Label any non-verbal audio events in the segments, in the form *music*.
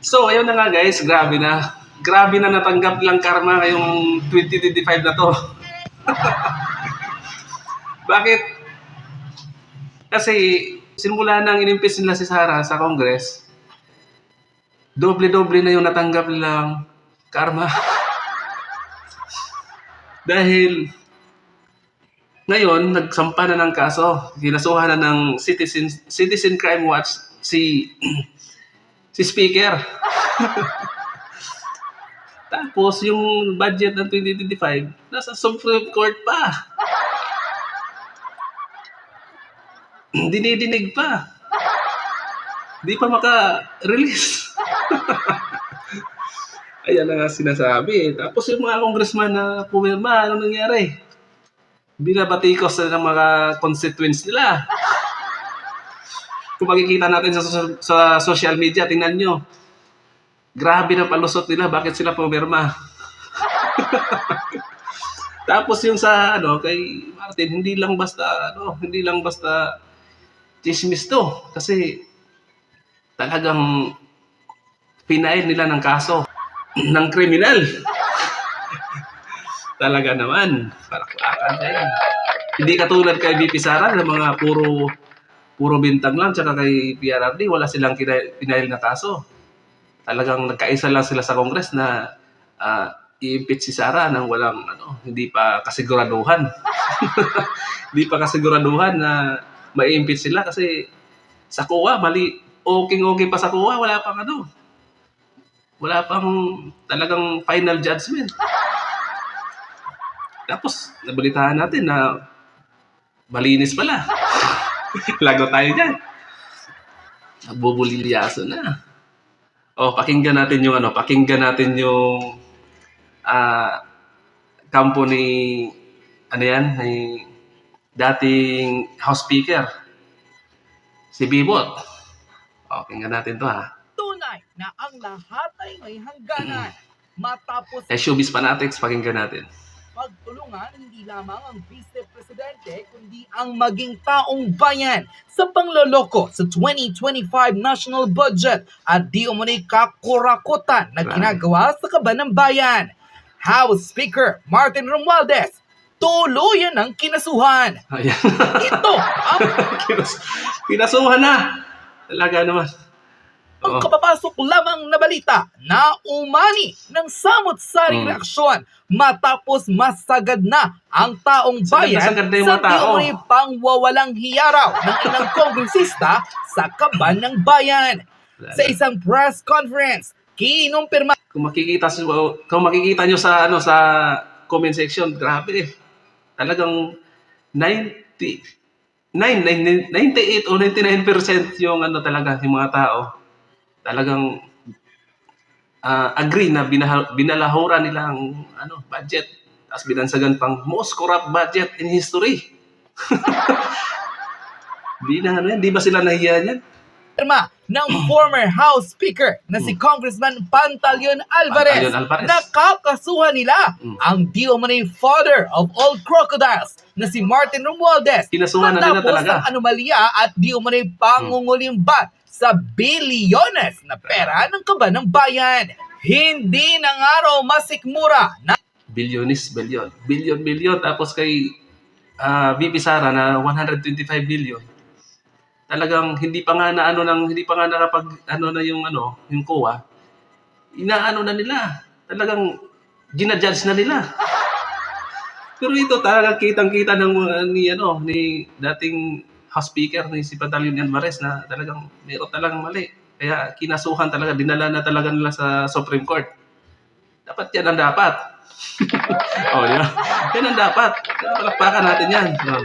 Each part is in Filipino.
So, ayun na nga guys, grabe na. Grabe na natanggap lang karma ngayong 2025 na to. *laughs* Bakit? Kasi simula nang inimpis nila si Sara sa Congress, doble-doble na yung natanggap nilang karma. *laughs* Dahil ngayon, nagsampa na ng kaso. Ginasuhan na ng Citizen, Citizen Crime Watch si *clears throat* si Speaker. *laughs* Tapos, yung budget ng 2025, nasa Supreme Court pa. *clears throat* Dinidinig pa. Di pa maka-release. *laughs* Ayan na nga sinasabi. Tapos yung mga congressman na pumirma, ano nangyari? Binabatikos na ng mga constituents nila. Kung makikita natin sa, sa, social media, tingnan nyo. Grabe na palusot nila, bakit sila pumirma? *laughs* Tapos yung sa ano kay Martin, hindi lang basta ano, hindi lang basta chismis to kasi talagang pinail nila ng kaso *clears throat* ng kriminal. *laughs* Talaga naman, palakpakan Hindi katulad kay BP Sara na mga puro puro bintang lang tsaka kay PRRD wala silang pinail na kaso. Talagang nagkaisa lang sila sa Congress na ah, i-impeach si Sara nang walang ano, hindi pa kasiguraduhan. *laughs* hindi pa kasiguraduhan na mai-impeach sila kasi sa COA, mali, okay-okay pa sa COA, wala pang ano, wala pang talagang final judgment. Tapos, nabalitaan natin na malinis pala. *laughs* Lago tayo dyan. Nabubulilyaso na. O, pakinggan natin yung ano, pakinggan natin yung ah kampo ni ano yan, ni dating House Speaker, si Bibot. O, pakinggan natin to ha. tunay na ang lahat ay may hangganan. Matapos Eh, showbiz fanatics, pakinggan natin. Pagtulungan hindi lamang ang Vice Presidente kundi ang maging taong bayan sa pangloloko sa 2025 national budget at di umano'y kakurakutan na ginagawa sa kaban ng bayan. House Speaker Martin Romualdez tuluyan ng kinasuhan. Ayan. Ito ang *laughs* Kinas kinasuhan na. Talaga naman. Ang Oh. kapapasok lamang na balita na umani ng samot-saring Mm. reaksyon matapos masagad na ang taong Sagad na bayan sagad na sa di pangwawalang hiyaraw ng ilang *laughs* kongresista sa kaban ng bayan. Sa isang press conference, kinumpirma Kung makikita kung makikita nyo sa ano sa comment section, grabe. Talagang 90 nine- nine- 98 o 99% yung ano talaga yung mga tao talagang ah, agree na binah- binalahura nila ang ano budget tapos binansagan pang most corrupt budget in history. *laughs* Di na ano yan, di ba sila nahiya niyan? ng *clears throat* former House Speaker na si Congressman Pantaleon Alvarez. Pantaleon Alvarez. nakakasuhan nila Mm. ang di umano'y father of all crocodiles na si Martin Romualdez Kinasuhan na nila talaga. ang anomalya at di umano'y pangungulimbat sa bilyones na pera ng kaban ng bayan. Hindi na nga raw masikmura na bilyonis, bilyon. Bilyon, bilyon. Tapos kay ah, VP Sara na 125 billion. Talagang hindi pa nga na ano nang hindi pa nga nakapag ano na yung ano, yung COA. Inaano na nila. Talagang ginajudge na nila. Pero ito talagang kitang-kita ng uh, ni ano ni dating House Speaker ni si Pantaleon Alvarez na talagang meron talagang mali. Kaya kinasuhan talaga, dinala na talaga nila sa Supreme Court. Dapat yan ang dapat. *laughs* oh, yan. Yan ang dapat. Palakpakan natin yan. Oh.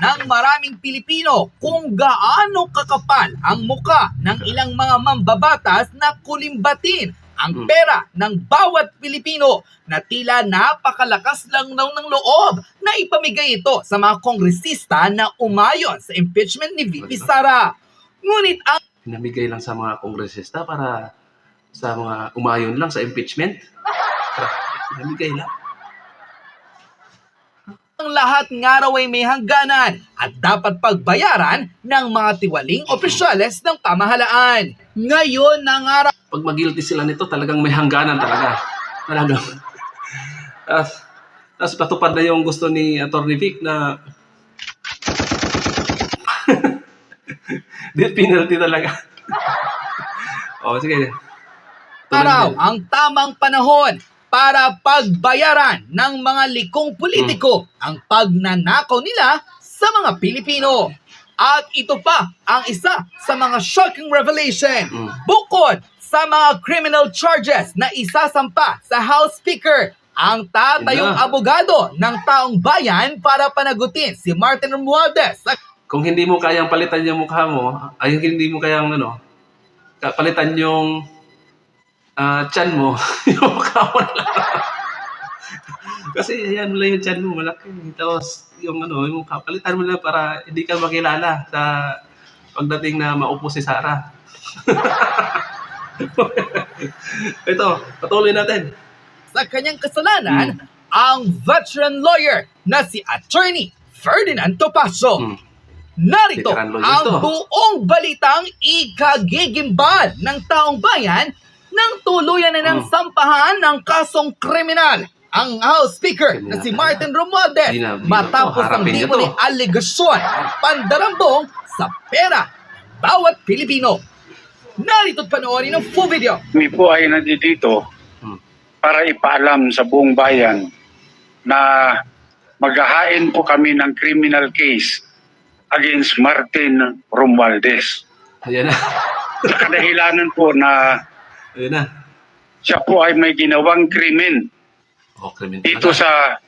ng maraming Pilipino kung gaano kakapal ang muka ng ilang mga mambabatas na kulimbatin ang Mm. pera ng bawat Pilipino na tila napakalakas lang daw ng loob na ipamigay ito sa mga kongresista na umayon sa impeachment ni VP Sara. Ngunit ang Pinamigay lang sa mga kongresista para sa mga umayon lang sa impeachment. Pinamigay lang. Ang lahat nga raw ay may hangganan at dapat pagbayaran ng mga tiwaling opisyales ng pamahalaan. Ngayon na nga raw Pag magilty sila nito, talagang may hangganan talaga. Talagang. Tapos, tapos patupad na yung gusto ni Atty. Vic na *laughs* death penalty talaga. *laughs* oh, sige. Araw ang tamang panahon para pagbayaran ng mga likong politiko ang pagnanakaw nila sa mga Pilipino. At ito pa ang isa sa mga shocking revelation. Mm. Bukod sa mga criminal charges na isasampa sa House Speaker, ang tatayong Ina. abogado ng taong bayan para panagutin si Martin Romualdez Kung hindi mo kayang palitan yung mukha mo, ay hindi mo kayang ano, palitan yung ah, chan mo, *laughs* yung mukha mo na lang. Kasi ayan mo lang yung chan mo, malaki. Tapos yung ano, yung mukha, palitan mo lang para hindi ka makilala sa pagdating na maupo si Sarah. *laughs* Ito, patuloy natin. sa kanyang kasalanan ang veteran lawyer na si Attorney Ferdinand Topacio. Hmm. Narito ang buong balitang ikagigimbal ng taong bayan nang tuluyan na ng Hmm. sampahan ng kasong kriminal ang House Speaker na si Martin Romualdez matapos ang libo ni aligasyon ng pandarambong sa pera bawat Pilipino. Narito't panoorin ang full video. Kami po ay nandito Hmm. para ipaalam sa buong bayan na maghahain po kami ng criminal case against Martin Romualdez. Ayan na. Sa kadahilanan po na Ayan na. siya po ay may ginawang krimen Oh, krimen dito sa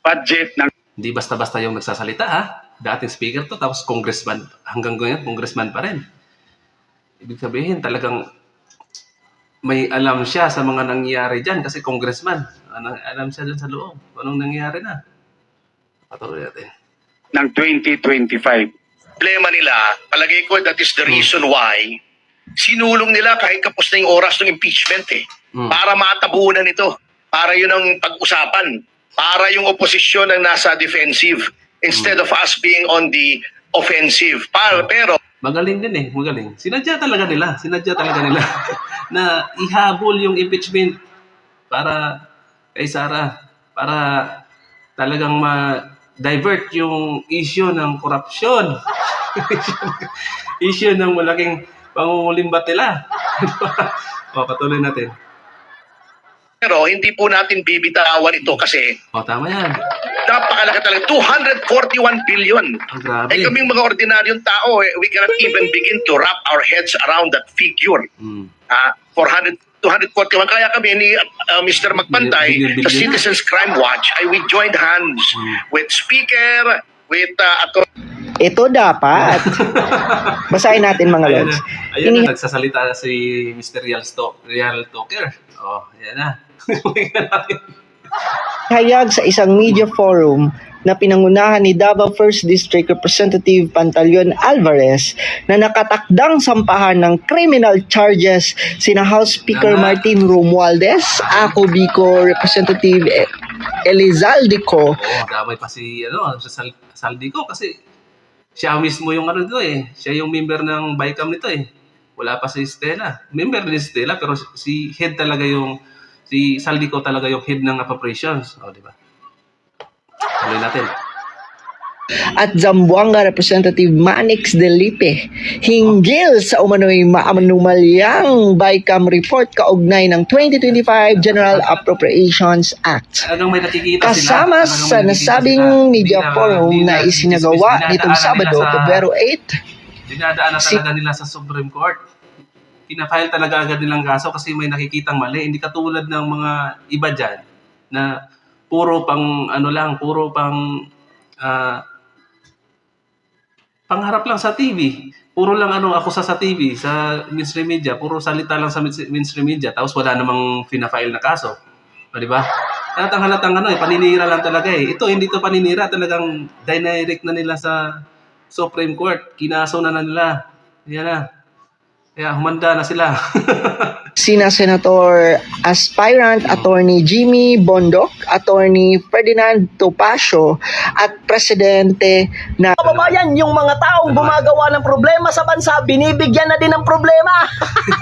budget ng Hindi basta-basta yung nagsasalita ha. Dating speaker to, tapos congressman. Hanggang ngayon, congressman pa rin. Ibig sabihin, talagang may alam siya sa mga nangyayari dyan kasi congressman. Ano, alam siya dyan sa loob. Anong nangyayari na? Patuloy natin. ng 2025. problema nila, palagay ko that is the reason why sinulong nila kahit kapos na yung oras ng impeachment eh. Mm. Para matabunan ito. Para yun ang pag-usapan. Para yung oposisyon ang nasa defensive instead of us being on the offensive. Para, pero Magaling din eh, magaling. Sinadya talaga nila, sinadya talaga nila *laughs* na ihabol yung impeachment para kay Sara para talagang ma-divert yung issue ng korupsyon. *laughs* issue ng malaking pangungulimbat nila. *laughs* o, patuloy natin. pero hindi po natin bibitawan ito kasi O, tama yan. napakalaki talaga. 241 billion. Ang grabe. Eh kaming mga ordinaryong tao, eh, we cannot even begin to wrap our heads around that figure. Mm. Ah, 400 241 kaya kami ni uh, Mr. Magpantay Billion, billion, sa billion. Citizens Crime Watch ay we joined hands Mm. with speaker with uh, ato Ito dapat. *laughs* Basahin natin mga Ayan lods. na. Ayan Ini- na, nagsasalita na si Mr. Real, Sto- Real Talker. Oh, ayan na. *laughs* Hayag sa isang media forum na pinangunahan ni Davao 1st District Representative Pantaleon Alvarez na nakatakdang sampahan ng criminal charges sina House Speaker. Martin Romualdez, ako Bico Representative E- Elizalde ko, Oo, damay pa si ano, si Sal- Saldi ko kasi siya mismo yung ano dito eh. Siya yung member ng BICAM nito eh. Wala pa si Stella. Member din si Stella pero si head talaga yung si Saldi ko talaga yung head ng appropriations. O, di ba? Tuloy natin. At Zamboanga Representative Manix Delipe hinggil sa umano'y maanumalyang BICAM report kaugnay ng 2025 General Appropriations Act. Kasama sa nasabing media forum na isinagawa dinadaanan nitong Sabado, sa- Pebrero 8, Dinadaan na Si- talaga nila sa Supreme Court. Pinafile talaga agad nilang kaso kasi may nakikitang mali. Hindi katulad ng mga iba dyan na puro pang ano lang, puro pang ah, pangharap lang sa TV. Puro lang ano ako sa sa TV, sa mainstream media, puro salita lang sa mains- mainstream media tapos wala namang fina-file na kaso. O, di ba? Halatang halatang ano eh, paninira lang talaga eh. Ito, hindi to paninira, talagang direct na nila sa Supreme Court. Kinaso na na nila. Yan na. Kaya humanda na sila. *laughs* sina Senator Aspirant Attorney Jimmy Bondok Attorney Ferdinand Topacio at Presidente na Kababayan, yung mga taong gumagawa ng problema sa bansa, binibigyan na din ng problema.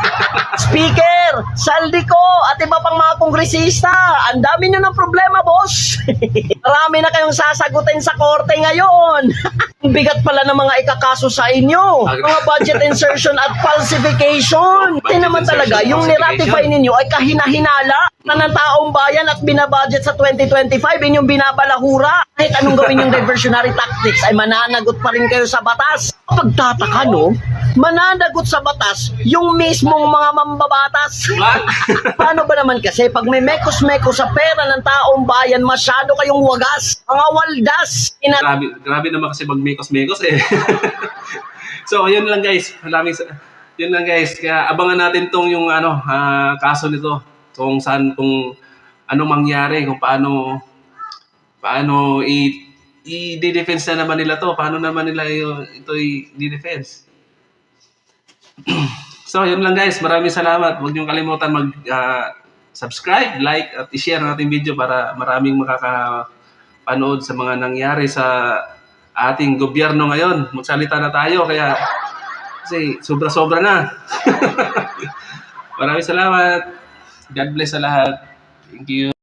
*laughs* Speaker, Saldico, at iba pang mga kongresista, ang dami nyo ng problema, boss. *laughs* Marami na kayong sasagutin sa korte ngayon. *laughs* Ang bigat pala ng mga ikakaso sa inyo. Mga budget insertion at falsification. Hindi naman talaga, yung niratify ninyo ay kahina-hinala na ng taong bayan at binabudget sa 2025, inyong binabalahura. Kahit anong gawin yung diversionary tactics ay mananagot pa rin kayo sa batas. Pagtataka, no? Mananagot sa batas yung mismong mga mambabatas. *laughs* Paano ba naman kasi pag may mekos-mekos sa pera ng taong bayan, masyado kayong wagas, mga waldas. Ina- grabe, grabe naman kasi mag mekos-mekos eh. *laughs* so, yun lang guys. Maraming sa- yun lang guys. Kaya abangan natin tong yung ano, ah, kaso nito. Kung saan, kung ano mangyari, kung paano paano i i-defense na naman nila to. Paano naman nila ito i-defense. *clears throat* so, yun lang guys. Maraming salamat. Huwag niyong kalimutan mag ah, subscribe, like, at i-share ang ating video para maraming makakapanood sa mga nangyari sa ating gobyerno ngayon. Magsalita na tayo kaya kasi sobra-sobra na. *laughs* Maraming salamat. God bless sa lahat. Thank you.